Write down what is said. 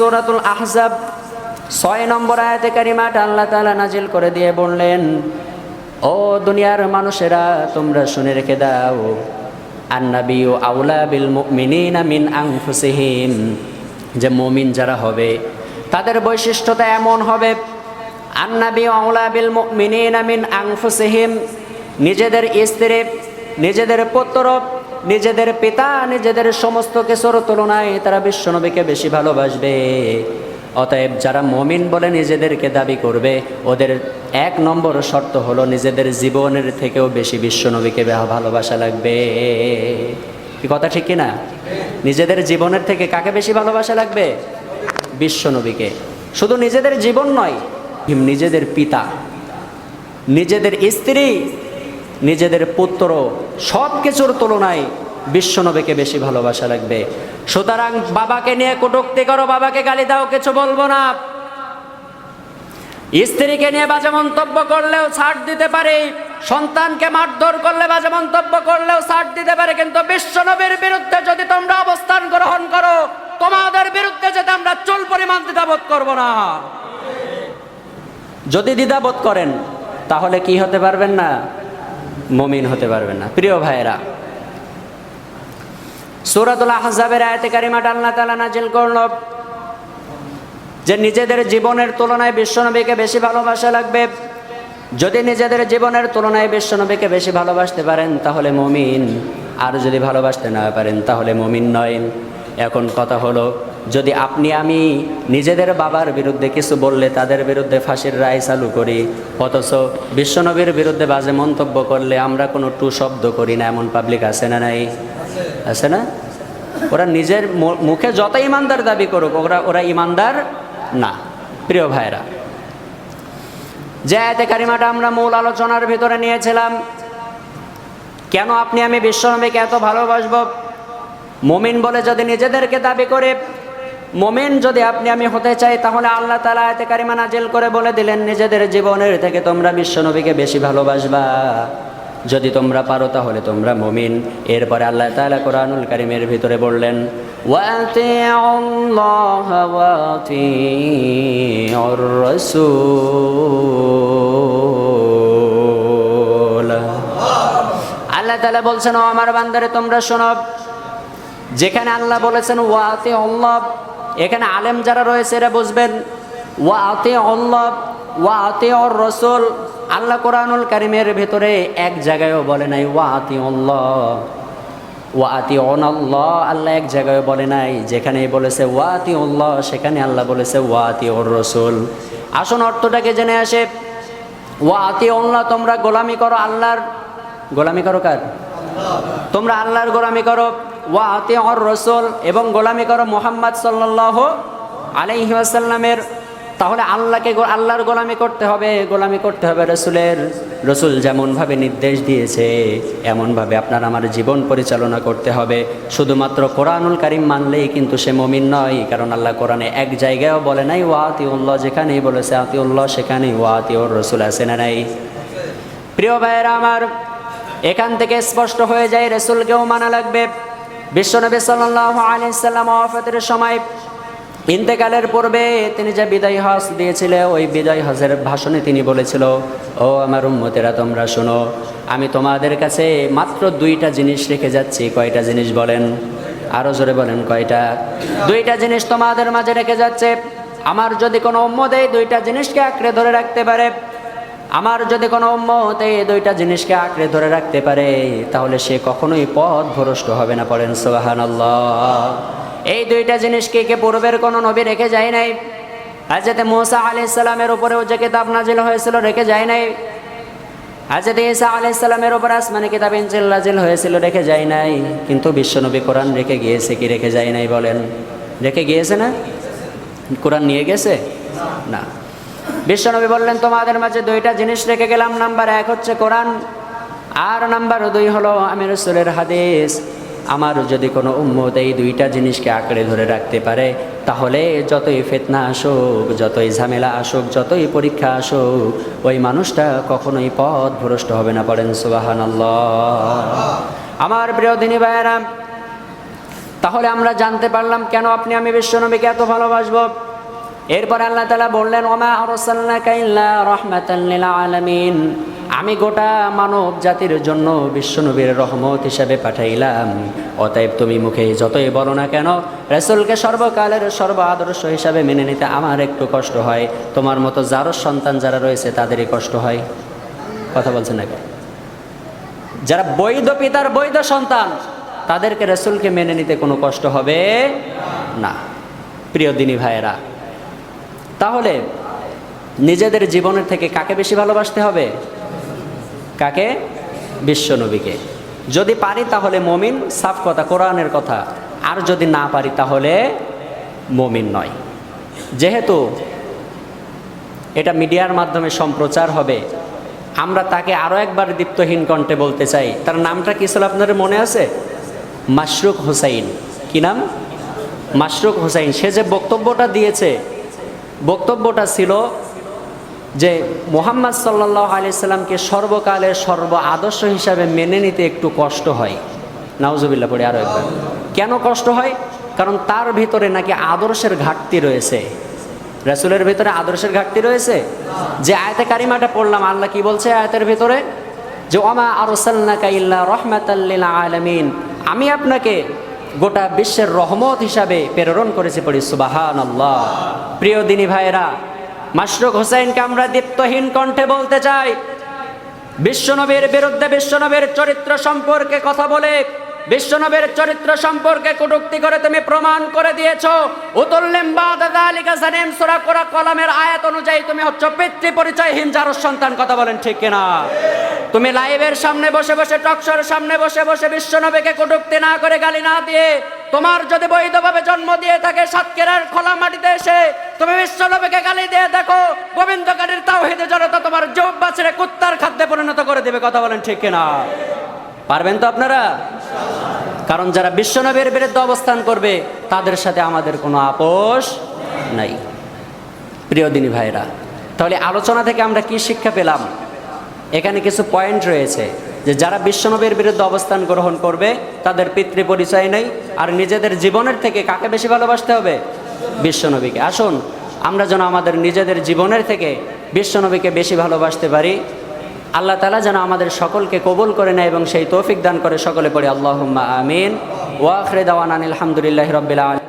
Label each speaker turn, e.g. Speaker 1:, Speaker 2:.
Speaker 1: সূরাতুল আহজাব ছয় নম্বর আয়াতে কারিমাটা আল্লাহ তালা নাজিল করে দিয়ে বললেন, ও দুনিয়ার মানুষেরা, তোমরা শুনে রেখে দাও আন্নাবিউ আউলা বিল মুমিনিনা মিন আনফুসিহিম। যে মুমিন যারা হবে, তাদের বৈশিষ্ট্যতা এমন হবে আন্নাবি আউলা বিল মুমিনিনা মিন আনফুসিহিম। নিজেদের স্ত্রী, নিজেদের পুত্র নিজেদের পিতা, নিজেদের সমস্ত কিছুর তুলনায় তারা বিশ্বনবীকে বেশি ভালোবাসবে। অতএব যারা মমিন বলে নিজেদেরকে দাবি করবে, ওদের এক নম্বর শর্ত হলো নিজেদের জীবনের থেকেও বেশি বিশ্বনবীকে ভালোবাসা লাগবে। কি কথা ঠিক কি না নিজেদের জীবনের থেকে কাকে বেশি ভালোবাসা লাগবে? বিশ্বনবীকে শুধু নিজেদের জীবন নয়, নিজেদের পিতা, নিজেদের স্ত্রী নিজেদের পুত্র সব কিছুর তুলনায় বিশ্বনবীকে বেশি ভালোবাসা লাগবে। সুতরাং বাবাকে নিয়ে কটুক্তি করো, বাবাকে গালি দাও, কিছু বলব না। স্ত্রীকে নিয়ে বাজে মন্তব্য করলেও ছাড় দিতে পারে, সন্তানকে মারধর করলে বাজে মন্তব্য করলেও ছাড় দিতে পারে, কিন্তু বিশ্বনবীর বিরুদ্ধে যদি তোমরা অবস্থান গ্রহণ করো, তোমাদের বিরুদ্ধে যেতে আমরা চুল পরিমাণ দ্বিধাবোধ করব না। যদি দ্বিধাবোধ করেন, তাহলে কি হতে পারবেন না? মমিন হতে পারবেন না। প্রিয় ভাইয়েরা, সুরাতুল আহজাবের আয়াতে কারিমাটা আল্লাহ তাআলা নাজিল করল যে নিজেদের জীবনের তুলনায় বিশ্বনবীকে বেশি ভালোবাসা লাগবে। যদি নিজেদের জীবনের তুলনায় বিশ্বনবীকে বেশি ভালোবাসতে পারেন, তাহলে মমিন। আর যদি ভালোবাসতে না পারেন, তাহলে মমিন নয়। এখন কথা হলো যদি আপনি আমি নিজেদের বাবার বিরুদ্ধে কিছু বললে তাদের বিরুদ্ধে ফাঁসির রায় চালু করি, অথচ বিশ্বনবীর বিরুদ্ধে বাজে মন্তব্য করলে আমরা কোনো টু শব্দ করি না, এমন পাবলিক আছে না নাই? আছে না? ওরা নিজের মুখে যত ইমানদার দাবি করুক, ওরা ওরা ইমানদার না, প্রিয় ভাইরা যে আয়াতে কারিমাটা আমরা মূল আলোচনার ভিতরে নিয়েছিলাম, কেন আপনি আমি বিশ্বনবীকে এত ভালোবাসব? মমিন বলে যদি নিজেদেরকে দাবি করে মোমেন যদি আপনি আমি হতে চাই, তাহলে আল্লাহ তালা এতে কারিমা নাজেল করে বলে দিলেন, নিজেদের জীবনের থেকে তোমরা বিশ্বনবীকে বেশি ভালোবাসবা। যদি তোমরা পারো, তাহলে তোমরা মমিন। এরপরে আল্লাহ তালা কোরআনুল কারিমের ভিতরে বললেন আল্লাহ তালা বলছেন, ও আমার বান্দারে, তোমরা শোনব যেখানে আল্লাহ বলেছেন ওয়াতে অল্লভ এখানে আলেম যারা রয়েছে, এরা বুঝবেন ওয়াতে অল্লাহ ওয়াতে অর রসুল। আল্লাহ কোরআনুল কারিমের ভেতরে এক জায়গায়ও বলে নাই, ওয়া ওয়াতি অল্লাহ ওয়াতি অনাল্লাহ আল্লাহ এক জায়গায় বলে নাই যেখানে বলেছে ওয়াতি উল্লাহ সেখানে আল্লাহ বলেছে ওয়াতি অর রসুল। আসুন অর্থটাকে জেনে আসে? ওয়াতি অল্লাহ তোমরা গোলামি করো আল্লাহর। গোলামি করো কার? তোমরা আল্লাহর গোলামি করো। ওয়া আতি অর রসুল এবং গোলামি করো মোহাম্মদ সাল্লাহ আলাইহি আসাল্লামের তাহলে আল্লাহকে আল্লাহর গোলামি করতে হবে, গোলামি করতে হবে রসুলের। রসুল যেমনভাবে নির্দেশ দিয়েছে, এমনভাবে আপনার আমার জীবন পরিচালনা করতে হবে। শুধুমাত্র কোরআনুল কারিম মানলেই কিন্তু সে মমিন নয়, কারণ আল্লাহ কোরআনে এক জায়গায়ও বলে নাই, ওয়া আতি উল্লাহ যেখানেই বলেছে আতি উল্লাহ সেখানেই ওয়া আতি ওর রসুল আছে না নাই? প্রিয় ভাইয়েরা আমার, এখান থেকে স্পষ্ট হয়ে যায়, রসুলকেও মানা লাগবে। বিশ্বনবী সাল্লাহ আলিয়াল্লাম ওয়াফাতের সময় ইন্তেকালের পূর্বে তিনি যে বিদায় হজ দিয়েছিলেন ওই বিদায় হজের ভাষণে তিনি বলেছিল, ও আমার উম্মতেরা, তোমরা শোনো, আমি তোমাদের কাছে মাত্র দুইটা জিনিস রেখে যাচ্ছি। কয়টা জিনিস বলেন? আরও জোরে বলেন কয়টা? দুইটা জিনিস তোমাদের মাঝে রেখে যাচ্ছে। আমার যদি কোনো উম্মত এই দুইটা জিনিসকে আঁকড়ে ধরে রাখতে পারে আমার যদি কোনো উম্মত এই দুইটা জিনিসকে আঁকড়ে ধরে রাখতে পারে, তাহলে সে কখনোই পথ ভ্রষ্ট হবে না, পড়েন সোহান এই দুইটা জিনিসকে কে পূর্বের কোনো নবী রেখে যায় নাই? হাজরত মোসা আলি ইসলামের উপরেও যে কিতাব নাজিল হয়েছিল রেখে যায় নাই? হাজরত ঈসা আলি ইসলামের উপর আসমানি কিতাব ইনজিল নাজিল হয়েছিল রেখে যায় নাই? কিন্তু বিশ্বনবী কোরআন রেখে গিয়েছে কি রেখে যায় নাই বলেন? রেখে গিয়েছে না? কোরআন নিয়ে গেছে? না। বিশ্বনবী বললেন, তোমাদের মাঝে দুইটা জিনিস রেখে গেলাম। নাম্বার এক হচ্ছে কোরআন, আর নাম্বার দুই হলো আমি রসুলের হাদিস। আমার যদি কোনো উম্মত এই দুইটা জিনিসকে আঁকড়ে ধরে রাখতে পারে, তাহলে যতই ফেতনা আসুক, যতই ঝামেলা আসুক, যতই পরীক্ষা আসুক, ওই মানুষটা কখনোই পথ ভ্রষ্ট হবে না। পড়েন সুবাহান আমার প্রিয় দিনী ভাইয়েরা, তাহলে আমরা জানতে পারলাম কেন আপনি আমি বিশ্বনবীকে এত ভালোবাসবো? এরপর আল্লাহ তালা বললেন, ওমা আরসাল্লাকা ইল্লা রাহমাতাল লিল আলামিন। আমি গোটা মানব জাতির জন্য বিশ্বনবীর রহমত হিসাবে পাঠাইলাম। অতএব তুমি মুখে যতই বলো না কেন, রাসূলকে সর্বকালের সর্ব আদর্শ হিসাবে মেনে নিতে আমার একটু কষ্ট হয়। তোমার মতো যারও সন্তান যারা রয়েছে, তাদেরই কষ্ট হয়। কথা বলছেন নাকি? যারা বৈধ পিতার বৈধ সন্তান, তাদেরকে রসুলকে মেনে নিতে কোনো কষ্ট হবে না। প্রিয় দিনী ভাইয়েরা তাহলে নিজেদের জীবনের থেকে কাকে বেশি ভালোবাসতে হবে? কাকে? বিশ্বনবীকে। যদি পারি তাহলে মমিন, সাফ কথা, কোরআনের কথা। আর যদি না পারি তাহলে মমিন নয়। যেহেতু এটা মিডিয়ার মাধ্যমে সম্প্রচার হবে, আমরা তাকে আরও একবার দীপ্তহীন কণ্ঠে বলতে চাই। তার নামটা কি ছিল আপনাদের মনে আছে? মাশরুক হুসাইন। কি নাম? মাশরুক হুসাইন। সে যে বক্তব্যটা দিয়েছে বক্তব্যটা ছিল যে মোহাম্মদ সাল্লাহ আলিয়াল্লামকে সর্বকালের সর্ব আদর্শ হিসাবে মেনে নিতে একটু কষ্ট হয়। নাউজুবিল্লা পড়ে আরও একবার। কেন কষ্ট হয়? কারণ তার ভিতরে নাকি আদর্শের ঘাটতি রয়েছে। রাসুলের ভিতরে আদর্শের ঘাটতি রয়েছে? যে আয়তে কারিমাটা পড়লাম, আল্লাহ কি বলছে আয়তের ভিতরে? যে, ওমা আরসাল্লাকা ইল্লা রহমাতাল্লিল আলামিন। আমি আপনাকে গোটা বিশ্বের রহমত হিসাবে প্রেরণ করেছি পড়ি সুবাহান আল্লাহ প্রিয় দিনী ভাইরা মাশরুক হোসেনকে আমরা দীপ্তহীন কণ্ঠে বলতে চাই। বিশ্বনবীর বিরুদ্ধে বিশ্বনবীর চরিত্র সম্পর্কে কথা বলে, বিশ্বনবীর চরিত্র সম্পর্কে কটুক্তি করে তুমি প্রমাণ করে দিয়েছ। উতুল্লিম বাদালিকা জানিম, সূরা কোরা কলামের আয়াত অনুযায়ী তুমি হচ্ছ পিতৃ পরিচয়হীন যার সন্তান, কথা বলেন ঠিক কিনা? তুমি লাইভের সামনে বসে বসে, টকশোর সামনে বসে বসে বিশ্বনবীকে কটুক্তি না করে গালি না দিয়ে তোমার যদি বৈধভাবে জন্ম দিয়ে থাকে সাতকেরার খোলা মাটিতে এসে, তুমি বিশ্বনবীকে গালি দিয়ে দেখো, গোবিন্দকারীর তাওহিদে জনতা তোমার জব বাছরে কুত্তার খাদ্যে পরিণত করে দেবে, কথা বলেন ঠিক কিনা? পারবেন তো আপনারা? কারণ যারা বিশ্বনবীর বিরুদ্ধে অবস্থান করবে, তাদের সাথে আমাদের কোনো আপোষ নাই। প্রিয় দিনী ভাইরা, তাহলে আলোচনা থেকে আমরা কি শিক্ষা পেলাম? এখানে কিছু পয়েন্ট রয়েছে যে যারা বিশ্বনবীর বিরুদ্ধে অবস্থান গ্রহণ করবে, তাদের পিতৃ পরিচয় নেই, আর নিজেদের জীবনের থেকে কাকে বেশি ভালোবাসতে হবে? বিশ্বনবীকে। আসুন, আমরা যেন আমাদের নিজেদের জীবনের থেকে বিশ্বনবীকে বেশি ভালোবাসতে পারি। আল্লাহ তালা যেন আমাদের সকলকে কবুল করে নেয় এবং সেই তৌফিক দান করে সকলে পড়ে আল্লাহ আমিন। ওয়াখরে দাওয়ান আলহামদুলিল্লাহ রবিল